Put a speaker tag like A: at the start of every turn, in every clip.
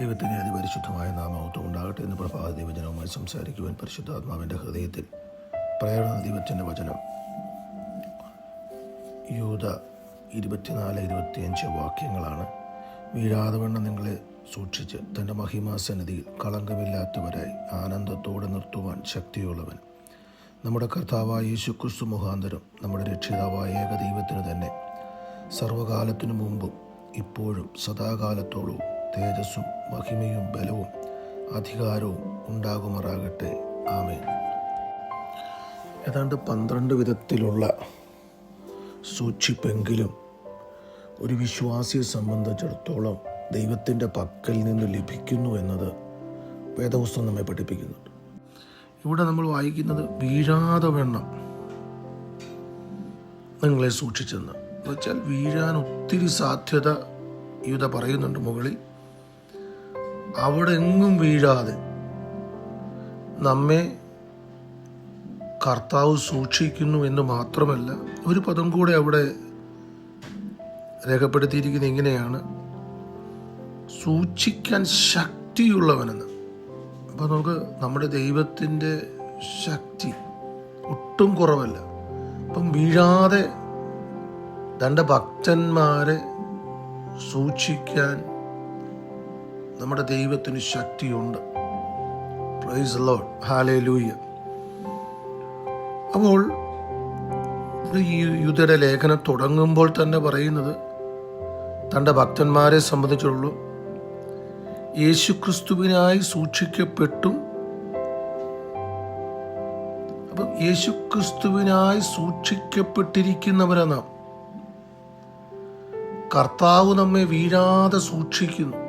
A: ദൈവത്തിന് അതിപരിശുദ്ധമായ നാമത്വം ഉണ്ടാകട്ടെ എന്ന് പ്രഭാത ദൈവജനവുമായി സംസാരിക്കുവാൻ പരിശുദ്ധാത്മാവിന്റെ ഹൃദയത്തിൽ പ്രേരണ ദൈവത്തിന്റെ വചനം. യൂത ഇരുപത്തിനാല് ഇരുപത്തിയഞ്ച് വാക്യങ്ങളാണ്. വീഴാതെ വണ്ണം നിങ്ങളെ സൂക്ഷിച്ച് തന്റെ മഹിമാസന്നിധിയിൽ കളങ്കമില്ലാത്തവരായി ആനന്ദത്തോടെ നിർത്തുവാൻ ശക്തിയുള്ളവൻ. നമ്മുടെ കർത്താവായ യേശു ക്രിസ്തു മുഖാന്തരം നമ്മുടെ രക്ഷിതാവായ ഏക ദൈവത്തിന് തന്നെ സർവകാലത്തിനു മുമ്പും ഇപ്പോഴും സദാകാലത്തോളവും തേജസ്സും മഹിമയും ബലവും അധികാരവും ഉണ്ടാകുമാറാകട്ടെ. ആമേൻ. ഏതാണ്ട് പന്ത്രണ്ട് വിധത്തിലുള്ള സൂക്ഷിപ്പെങ്കിലും ഒരു വിശ്വാസിയെ സംബന്ധിച്ചിടത്തോളം ദൈവത്തിന്റെ പക്കൽ നിന്ന് ലഭിക്കുന്നു എന്നത് വേദപുസ്തകം നമ്മെ പഠിപ്പിക്കുന്നുണ്ട്. ഇവിടെ നമ്മൾ വായിക്കുന്നത് വീഴാതെ വെണ്ണം നിങ്ങളെ സൂക്ഷിച്ചെന്ന്. വെച്ചാൽ വീഴാൻ ഒത്തിരി സാധ്യത യുവത പറയുന്നുണ്ട് മുകളിൽ. അവിടെ എങ്ങും വീഴാതെ നമ്മെ കർത്താവ് സൂക്ഷിക്കുന്നു എന്ന് മാത്രമല്ല ഒരു പദം കൂടെ അവിടെ രേഖപ്പെടുത്തിയിരിക്കുന്നത് ഇങ്ങനെയാണ് സൂക്ഷിക്കാൻ ശക്തിയുള്ളവനെന്ന്. അപ്പോൾ നമുക്ക് നമ്മുടെ ദൈവത്തിന്റെ ശക്തി ഒട്ടും കുറവല്ല. അപ്പം വീഴാതെ തന്റെ ഭക്തന്മാരെ സൂക്ഷിക്കാൻ നമ്മുടെ ദൈവത്തിന് ശക്തിയുണ്ട്. പ്രൈസ് ലോഡ് ഹാലേ ലൂയ്യ അപ്പോൾ ഈ യുദ്ധയുടെ ലേഖനം തുടങ്ങുമ്പോൾ തന്നെ പറയുന്നത് തന്റെ ഭക്തന്മാരെ സംബന്ധിച്ചുള്ളൂ. യേശുക്രിസ്തുവിനായി സൂക്ഷിക്കപ്പെട്ടും. അപ്പം യേശുക്രിസ്തുവിനായി സൂക്ഷിക്കപ്പെട്ടിരിക്കുന്നവരെ നാം. കർത്താവ് നമ്മെ വീഴാതെ സൂക്ഷിക്കുന്നു.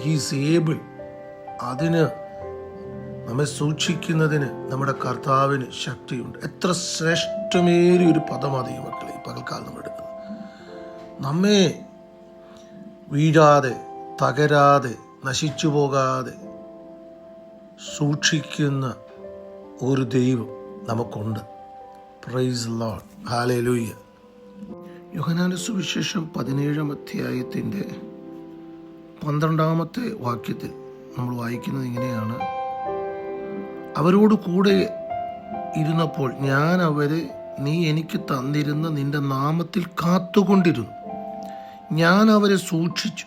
A: ഹീസ് ഏബിൾ അതിന് നമ്മെ സൂക്ഷിക്കുന്നതിന് നമ്മുടെ കർത്താവിന് ശക്തിയുണ്ട്. എത്ര ശ്രേഷ്ഠമേറിയ ഒരു പദമാണ് മക്കളെ ഈ പകൽക്കാലം നമ്മൾ എടുക്കുന്നത്. നമ്മെ വീഴാതെ തകരാതെ നശിച്ചു പോകാതെ സൂക്ഷിക്കുന്ന ഒരു ദൈവം നമുക്കുണ്ട്. പ്രൈസ് ലോഡ് ഹാലേ ലൂയ്യ യോഹനാന സുവിശേഷം പതിനേഴാം അധ്യായത്തിന്റെ പന്ത്രണ്ടാമത്തെ വാക്യത്തിൽ നമ്മൾ വായിക്കുന്നത് ഇങ്ങനെയാണ്. അവരോട് കൂടെ ഇരുന്നപ്പോൾ ഞാൻ അവരെ നീ എനിക്ക് തന്നിരുന്ന നിന്റെ നാമത്തിൽ കാത്തുകൊണ്ടിരുന്നു. ഞാൻ അവരെ സൂക്ഷിച്ചു.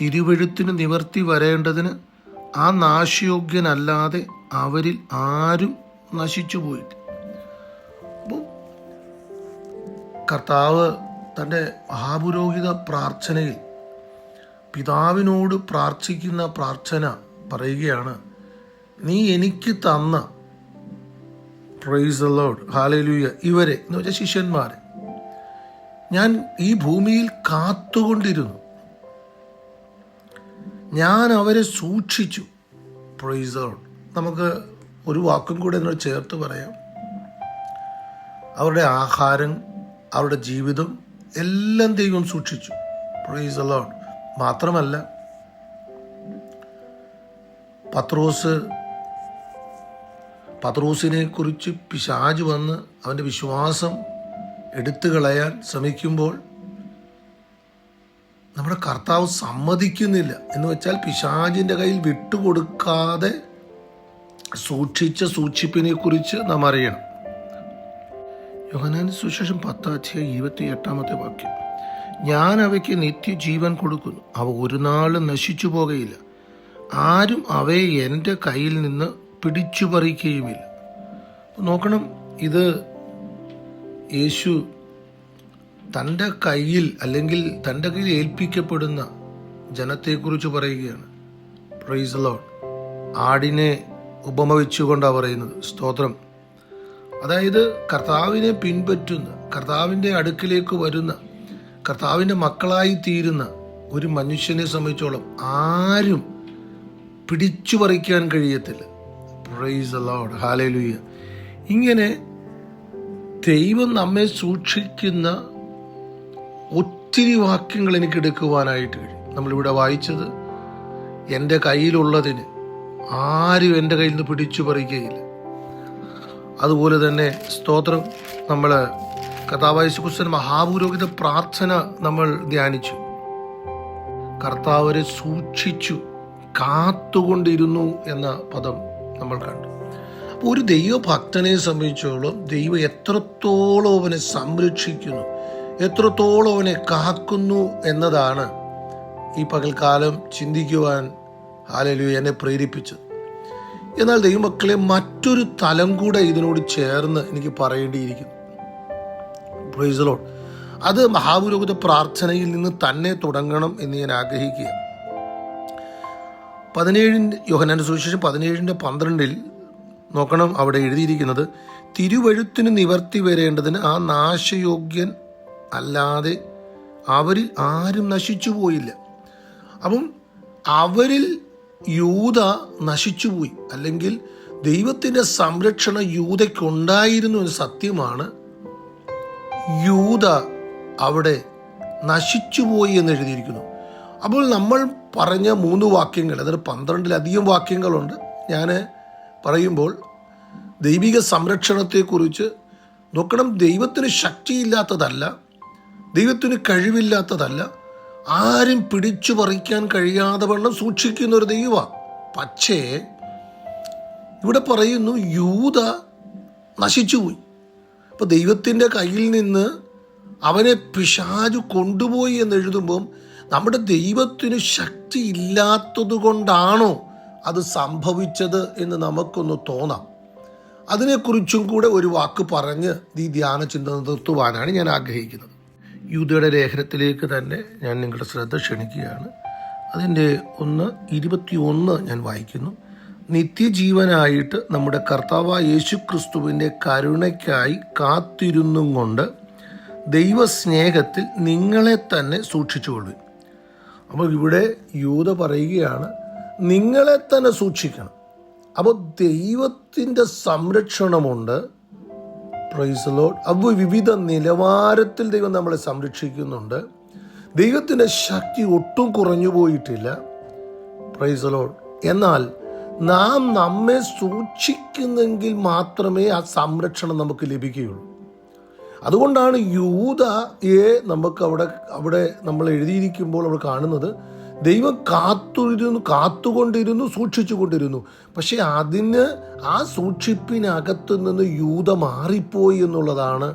A: തിരുവഴുത്തിന് നിവർത്തി വരേണ്ടതിന് ആ നാശയോഗ്യനല്ലാതെ അവരിൽ ആരും നശിച്ചു പോയിട്ട് കർത്താവ് തന്റെ മഹാപുരോഹിത പ്രാർത്ഥനയിൽ പിതാവിനോട് പ്രാർത്ഥിക്കുന്ന പ്രാർത്ഥന പറയുകയാണ് നീ എനിക്ക് തന്ന പ്രൈസ് അലോഡ് ഹാലലൂയ ഇവരെ എന്ന് വെച്ചാൽ ശിഷ്യന്മാരെ ഞാൻ ഈ ഭൂമിയിൽ കാത്തുകൊണ്ടിരുന്നു. ഞാൻ അവരെ സൂക്ഷിച്ചു. പ്രൈസ് അലോഡ് നമുക്ക് ഒരു വാക്കും കൂടെ എന്നോട് ചേർത്ത് പറയാം. അവരുടെ ആഹാരം അവരുടെ ജീവിതം എല്ലാം ദൈവം സൂക്ഷിച്ചു. പ്രൈസ് ലോഡ് മാത്രമല്ല പത്രോസ് പത്രോസിനെ കുറിച്ച് പിശാജ് വന്ന് അവന്റെ വിശ്വാസം എടുത്തു കളയാൻ ശ്രമിക്കുമ്പോൾ നമ്മുടെ കർത്താവ് സമ്മതിക്കുന്നില്ല എന്ന് വെച്ചാൽ പിശാജിന്റെ കയ്യിൽ വിട്ടുകൊടുക്കാതെ സൂക്ഷിച്ച സൂക്ഷിപ്പിനെ കുറിച്ച് നാം അറിയണം. യോഹനാൻ സുശേഷം അധ്യായം ഇരുപത്തി എട്ടാമത്തെ വാക്യം. ഞാൻ അവയ്ക്ക് നിത്യജീവൻ കൊടുക്കുന്നു. അവ ഒരു നാളും നശിച്ചു പോകുകയില്ല ആരും അവയെ എന്റെ കയ്യിൽ നിന്ന് പിടിച്ചു പറിക്കുകയുമില്ല നോക്കണം ഇത് യേശു തന്റെ കയ്യിൽ അല്ലെങ്കിൽ തന്റെ കയ്യിൽ ഏൽപ്പിക്കപ്പെടുന്ന ജനത്തെക്കുറിച്ച് പറയുകയാണ്. പ്രൈസ് ലോഡ് ആടിനെ ഉപമ വെച്ചുകൊണ്ടാണ് പറയുന്നത്. സ്തോത്രം. അതായത് കർത്താവിനെ പിൻപറ്റുന്ന കർത്താവിന്റെ അടുക്കിലേക്ക് വരുന്ന കർത്താവിന്റെ മക്കളായി തീരുന്ന ഒരു മനുഷ്യനെ സംബന്ധിച്ചോളം ആരും പിടിച്ചു പറിക്കാൻ കഴിയത്തില്ല. പ്രൈസ് അലോഡ് ഹാലലുയ്യ ഇങ്ങനെ ദൈവം നമ്മെ സൂക്ഷിക്കുന്ന ഒത്തിരി വാക്യങ്ങൾ എനിക്ക് എടുക്കുവാനായിട്ട് കഴിയും. നമ്മളിവിടെ വായിച്ചത് എന്റെ കയ്യിലുള്ളതിന് ആരും എന്റെ കയ്യിൽ നിന്ന് പിടിച്ചു പറിക്കുകയില്ല. അതുപോലെ തന്നെ സ്തോത്രം നമ്മൾ കഥാവായ യേശുക്രിസ്തു മഹാപുരോഹിത പ്രാർത്ഥന നമ്മൾ ധ്യാനിച്ചു. കർത്താവരെ സൂക്ഷിച്ചു കാത്തുകൊണ്ടിരുന്നു എന്ന പദം നമ്മൾ കണ്ടു. അപ്പോൾ ഒരു ദൈവഭക്തനെ സംബന്ധിച്ചോളം ദൈവം എത്രത്തോളം അവനെ സംരക്ഷിക്കുന്നു എത്രത്തോളം അവനെ കാക്കുന്നു എന്നതാണ് ഈ പകൽക്കാലം ചിന്തിക്കുവാൻ ഹാലലു എന്നെ പ്രേരിപ്പിച്ചത്. എന്നാൽ ദൈവമക്കളെ മറ്റൊരു തലം കൂടെ ഇതിനോട് ചേർന്ന് എനിക്ക് പറയേണ്ടിയിരിക്കുന്നു. പ്രൈസലോൺ അത് മഹാപുരോഹിത പ്രാർത്ഥനയിൽ നിന്ന് തന്നെ തുടങ്ങണം എന്ന് ഞാൻ ആഗ്രഹിക്കുക പതിനേഴിന്റെ യോഹനാന്റെ സുവിശേഷം പതിനേഴിന്റെ പന്ത്രണ്ടിൽ നോക്കണം അവിടെ എഴുതിയിരിക്കുന്നത് തിരുവഴുത്തിന് നിവർത്തി വരേണ്ടതിന് ആ നാശയോഗ്യൻ അല്ലാതെ അവരിൽ ആരും നശിച്ചു പോയില്ല. അപ്പം അവരിൽ യൂത നശിച്ചുപോയി അല്ലെങ്കിൽ ദൈവത്തിന്റെ സംരക്ഷണ യൂതയ്ക്കുണ്ടായിരുന്നു എന്ന് സത്യമാണ്. യൂത അവിടെ നശിച്ചുപോയി എന്ന് എഴുതിയിരിക്കുന്നു. അപ്പോൾ നമ്മൾ പറഞ്ഞ മൂന്ന് വാക്യങ്ങൾ അതൊരു പന്ത്രണ്ടിലധികം വാക്യങ്ങളുണ്ട്. ഞാൻ പറയുമ്പോൾ ദൈവിക സംരക്ഷണത്തെക്കുറിച്ച് നോക്കണം. ദൈവത്തിന് ശക്തിയില്ലാത്തതല്ല ദൈവത്തിന് കഴിവില്ലാത്തതല്ല. ആരും പിടിച്ചു പറിക്കാൻ കഴിയാതെ വണ്ണം സൂക്ഷിക്കുന്ന ഒരു ദൈവ പക്ഷേ ഇവിടെ പറയുന്നു യൂത നശിച്ചുപോയി. അപ്പോൾ ദൈവത്തിന്റെ കയ്യിൽ നിന്ന് അവനെ പിശാജു കൊണ്ടുപോയി എന്ന് എഴുതുമ്പം നമ്മുടെ ദൈവത്തിന് ശക്തി ഇല്ലാത്തത് കൊണ്ടാണോ അത് സംഭവിച്ചത് എന്ന് നമുക്കൊന്ന് തോന്നാം. അതിനെക്കുറിച്ചും കൂടെ ഒരു വാക്ക് പറഞ്ഞ് ഈ ധ്യാന ചിന്ത നിർത്തുവാനാണ് ഞാൻ ആഗ്രഹിക്കുന്നത്. യൂതയുടെ ലേഖനത്തിലേക്ക് തന്നെ ഞാൻ നിങ്ങളുടെ ശ്രദ്ധ ക്ഷണിക്കുകയാണ്. അതിന്റെ ഒന്ന് ഇരുപത്തി ഒന്ന് ഞാൻ വായിക്കുന്നു. നിത്യജീവനായിട്ട് നമ്മുടെ കർത്താവ് യേശു ക്രിസ്തുവിന്റെ കരുണയ്ക്കായി കാത്തിരുന്നും കൊണ്ട് ദൈവസ്നേഹത്തിൽ നിങ്ങളെ തന്നെ സൂക്ഷിച്ചുകൊള്ളു അപ്പോൾ ഇവിടെ യൂത പറയുകയാണ് നിങ്ങളെ തന്നെ സൂക്ഷിക്കണം. അപ്പോൾ ദൈവത്തിന്റെ സംരക്ഷണമുണ്ട്. പ്രൈസ് അപ്പോൾ വിവിധ നിലവാരത്തിൽ ദൈവം നമ്മളെ സംരക്ഷിക്കുന്നുണ്ട്. ദൈവത്തിന്റെ ശക്തി ഒട്ടും കുറഞ്ഞു പോയിട്ടില്ല. പ്രൈസ് എന്നാൽ നാം നമ്മെ സൂക്ഷിക്കുന്നെങ്കിൽ മാത്രമേ ആ സംരക്ഷണം നമുക്ക് ലഭിക്കുകയുള്ളൂ. അതുകൊണ്ടാണ് യൂതയെ നമുക്ക് അവിടെ അവിടെ നമ്മൾ എഴുതിയിരിക്കുമ്പോൾ അവിടെ കാണുന്നത് ദൈവം കാത്തുരുന്നു കാത്തുകൊണ്ടിരുന്നു സൂക്ഷിച്ചുകൊണ്ടിരുന്നു. പക്ഷെ അതിന് ആ സൂക്ഷിപ്പിനകത്ത് നിന്ന് യൂത മാറിപ്പോയി എന്നുള്ളതാണ്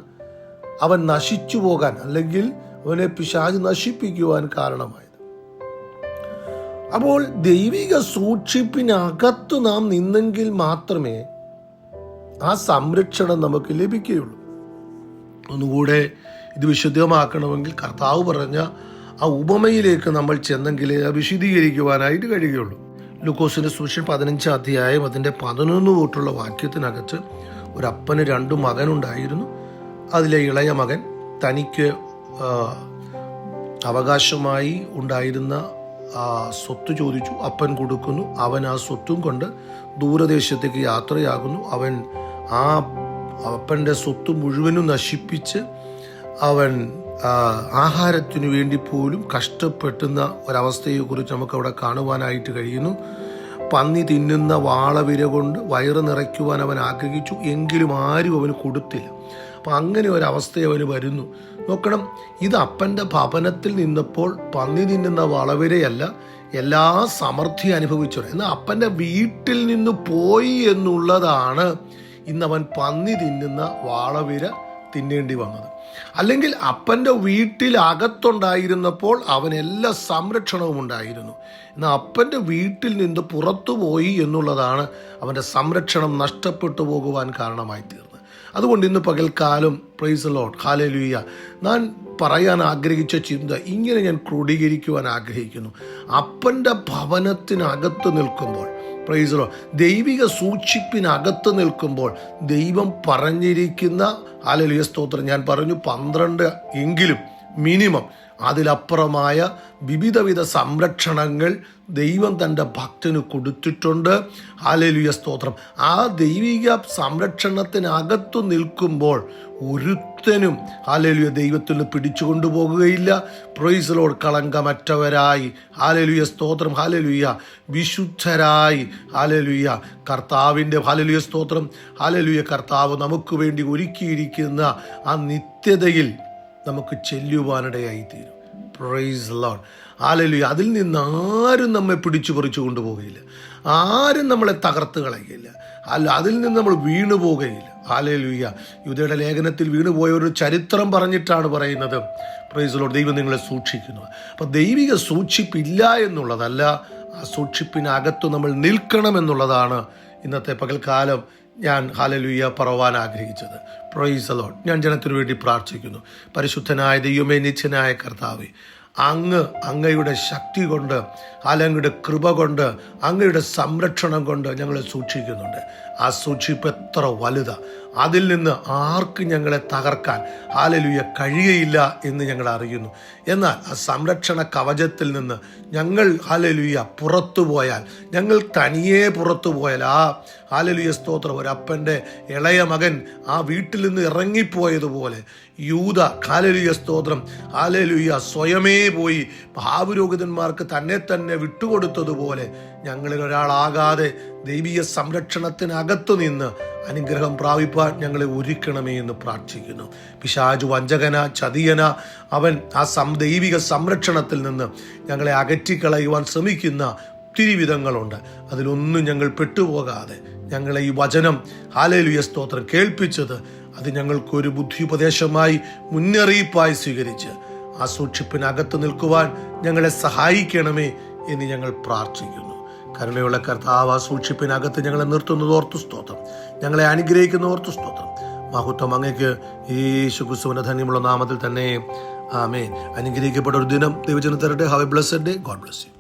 A: അവൻ നശിച്ചു പോകാൻ അല്ലെങ്കിൽ അവനെ പിശാജ് നശിപ്പിക്കുവാൻ കാരണമായത്. അപ്പോൾ ദൈവിക സൂക്ഷിപ്പിനകത്ത് നാം നിന്നെങ്കിൽ മാത്രമേ ആ സംരക്ഷണം നമുക്ക് ലഭിക്കുകയുള്ളൂ. ഒന്നുകൂടെ ഇത് വിശുദ്ധമാക്കണമെങ്കിൽ കർത്താവ് പറഞ്ഞ ആ ഉപമയിലേക്ക് നമ്മൾ ചെന്നെങ്കിലേ അത് വിശദീകരിക്കുവാനായിട്ട് കഴിയുകയുള്ളൂ. ലുക്കോസിന്റെ സൂക്ഷൻ പതിനഞ്ചാം അധ്യായം അതിന്റെ പതിനൊന്ന് തൊട്ടുള്ള വാക്യത്തിനകത്ത് ഒരപ്പന് രണ്ടു മകനുണ്ടായിരുന്നു. അതിലെ ഇളയ മകൻ തനിക്ക് അവകാശമായി ഉണ്ടായിരുന്ന ആ സ്വത്ത് ചോദിച്ചു. അപ്പൻ കൊടുക്കുന്നു. അവൻ ആ സ്വത്തും കൊണ്ട് ദൂരദേശത്തേക്ക് യാത്രയാകുന്നു. അവൻ ആ അപ്പന്റെ സ്വത്ത് മുഴുവനും നശിപ്പിച്ച് അവൻ ആഹാരത്തിനു വേണ്ടി പോലും കഷ്ടപ്പെട്ടുന്ന ഒരവസ്ഥയെക്കുറിച്ച് നമുക്കവിടെ കാണുവാനായിട്ട് കഴിയുന്നു. പന്നി തിന്നുന്ന വാളവിര കൊണ്ട് വയറ് നിറയ്ക്കുവാൻ അവൻ ആഗ്രഹിച്ചു. എങ്കിലും ആരും അവന് കൊടുത്തില്ല. അപ്പം അങ്ങനെ ഒരവസ്ഥ അവന് വരുന്നു. നോക്കണം. ഇത് അപ്പന്റെ ഭവനത്തിൽ നിന്നപ്പോൾ പന്നി തിന്നുന്ന വളവിരയല്ല എല്ലാ സമൃദ്ധി അനുഭവിച്ചു എന്നാൽ അപ്പന്റെ വീട്ടിൽ നിന്ന് പോയി എന്നുള്ളതാണ് ഇന്നവൻ പന്നി തിന്നുന്ന വാളവിര തിന്നേണ്ടി വന്നത്. അല്ലെങ്കിൽ അപ്പന്റെ വീട്ടിൽ അകത്തുണ്ടായിരുന്നപ്പോൾ അവൻ എല്ലാ സംരക്ഷണവും ഉണ്ടായിരുന്നു. എന്നാൽ അപ്പന്റെ വീട്ടിൽ നിന്ന് പുറത്തുപോയി എന്നുള്ളതാണ് അവന്റെ സംരക്ഷണം നഷ്ടപ്പെട്ടു പോകുവാൻ കാരണമായി തീർന്നത്. അതുകൊണ്ട് ഇന്ന് പകൽക്കാലം പ്രൈസ് ലോഡ് ഹാലലുയ്യ ഞാൻ പറയാൻ ആഗ്രഹിച്ച ചിന്ത ഇങ്ങനെ ഞാൻ ക്രോഡീകരിക്കുവാൻ ആഗ്രഹിക്കുന്നു. അപ്പന്റെ ഭവനത്തിനകത്ത് നിൽക്കുമ്പോൾ പ്രൈസ് പ്രൈസലോ ദൈവിക സൂക്ഷിപ്പിനകത്ത് നിൽക്കുമ്പോൾ ദൈവം പറഞ്ഞിരിക്കുന്ന ഹാലലുയ സ്തോത്രം. ഞാൻ പറഞ്ഞു പന്ത്രണ്ട് എങ്കിലും മിനിമം അതിലപ്പുറമായ വിവിധവിധ സംരക്ഷണങ്ങൾ ദൈവം തന്റെ ഭക്തന് കൊടുത്തിട്ടുണ്ട്. ഹാലലുയ സ്തോത്രം. ആ ദൈവിക സംരക്ഷണത്തിനകത്തു നിൽക്കുമ്പോൾ ഒരുത്തനും ഹാലലുയ ദൈവത്തിൽ പിടിച്ചു കൊണ്ടുപോകുകയില്ല. പ്രൊയ്സലോട് കളങ്കമറ്റവരായി. ഹാലലുയ സ്തോത്രം. ഹാലലുയ വിശുദ്ധരായി. ഹാലലുയ കർത്താവിന്റെ ഹാലലുയ സ്തോത്രം. ഹാലലുയ കർത്താവ് നമുക്ക് വേണ്ടി ഒരുക്കിയിരിക്കുന്ന ആ നിത്യതയിൽ നമുക്ക് ചെല്ലുവാനിടയായി തീരും പ്രൈസ് ലോൺ ആലലു അതിൽ നിന്ന് ആരും നമ്മെ പിടിച്ചു പറിച്ചു കൊണ്ടുപോകുകയില്ല ആരും നമ്മളെ തകർത്ത് കളയുകയില്ല. അല്ല അതിൽ നിന്ന് നമ്മൾ വീണു പോകുകയില്ല ആലലുയ്യ യുദ്ധയുടെ ലേഖനത്തിൽ വീണുപോയ ഒരു ചരിത്രം പറഞ്ഞിട്ടാണ് പറയുന്നത്. പ്രൈസ് ലോഡ് ദൈവം നിങ്ങളെ സൂക്ഷിക്കുന്നു. അപ്പം ദൈവിക സൂക്ഷിപ്പില്ല എന്നുള്ളതല്ല ആ സൂക്ഷിപ്പിനകത്ത് നമ്മൾ നിൽക്കണം എന്നുള്ളതാണ് ഇന്നത്തെ പകൽക്കാലം ഞാൻ ഹാലലുയ്യ പറവാൻ ആഗ്രഹിച്ചത്. പ്രൊയ്സ് അലോട്ട് ഞാൻ ജനത്തിനു വേണ്ടി പ്രാർത്ഥിക്കുന്നു. പരിശുദ്ധനായ ദൈവമേ നിച്ഛനായ കർത്താവ് അങ്ങ് അങ്ങയുടെ ശക്തി കൊണ്ട് അങ്ങയുടെ കൃപ കൊണ്ട് അങ്ങയുടെ സംരക്ഷണം കൊണ്ട് ഞങ്ങളെ സൂക്ഷിക്കുന്നുണ്ട്. ആ സൂക്ഷിപ്പ് എത്ര വലുതാ. അതിൽ നിന്ന് ആർക്കും ഞങ്ങളെ തകർക്കാൻ? ആലലുയ കഴിയയില്ല എന്ന് ഞങ്ങൾ അറിയുന്നു. എന്നാൽ ആ സംരക്ഷണ കവചത്തിൽ നിന്ന് ഞങ്ങൾ ആലലുയ പുറത്തു പോയാൽ ഞങ്ങൾ തനിയെ പുറത്തു പോയാൽ ആ ആലലുയ സ്തോത്രം ഒരപ്പന്റെ ഇളയ മകൻ ആ വീട്ടിൽ നിന്ന് ഇറങ്ങിപ്പോയതുപോലെ യൂത. കാലലുയ സ്തോത്രം. ആലലുയ സ്വയമേ പോയി ഭാവുരോഹിതന്മാർക്ക് തന്നെ തന്നെ വിട്ടുകൊടുത്തതുപോലെ ഞങ്ങളിൽ ഒരാളാകാതെ ദൈവീയ സംരക്ഷണത്തിനകത്തു നിന്ന് അനുഗ്രഹം പ്രാപിപ്പാൻ ഞങ്ങളെ ഒരുക്കണമേ എന്ന് പ്രാർത്ഥിക്കുന്നു. പിശാജു വഞ്ചകന ചതിയന അവൻ ആ സം ദൈവിക സംരക്ഷണത്തിൽ നിന്ന് ഞങ്ങളെ അകറ്റിക്കളയുവാൻ ശ്രമിക്കുന്ന ഒത്തിരി വിധങ്ങളുണ്ട് അതിലൊന്നും ഞങ്ങൾ പെട്ടുപോകാതെ ഞങ്ങളെ ഈ വചനം ഹാലേലുയ സ്തോത്രം കേൾപ്പിച്ചത് അത് ഞങ്ങൾക്കൊരു ബുദ്ധി ഉപദേശമായി മുന്നറിയിപ്പായി സ്വീകരിച്ച് ആ സൂക്ഷിപ്പിനകത്ത് നിൽക്കുവാൻ ഞങ്ങളെ സഹായിക്കണമേ എന്ന് ഞങ്ങൾ പ്രാർത്ഥിക്കുന്നു. കരുണയുള്ള കർത്താവ് ആ സൂക്ഷിപ്പിനകത്ത് ഞങ്ങളെ നിർത്തുന്നത് ഓർത്തു സ്തോത്രം. ഞങ്ങളെ അനുഗ്രഹിക്കുന്ന ഓർത്തു സ്തോത്രം. മഹത്വം അങ്ങക്ക് യേശു ക്രിസ്തുവിന്റെ ധന്യമുള്ള നാമത്തിൽ തന്നെ. ആമേ അനുഗ്രഹിക്കപ്പെട്ട ഒരു ദിനം ദൈവജന തരട്ടെ have a day God bless you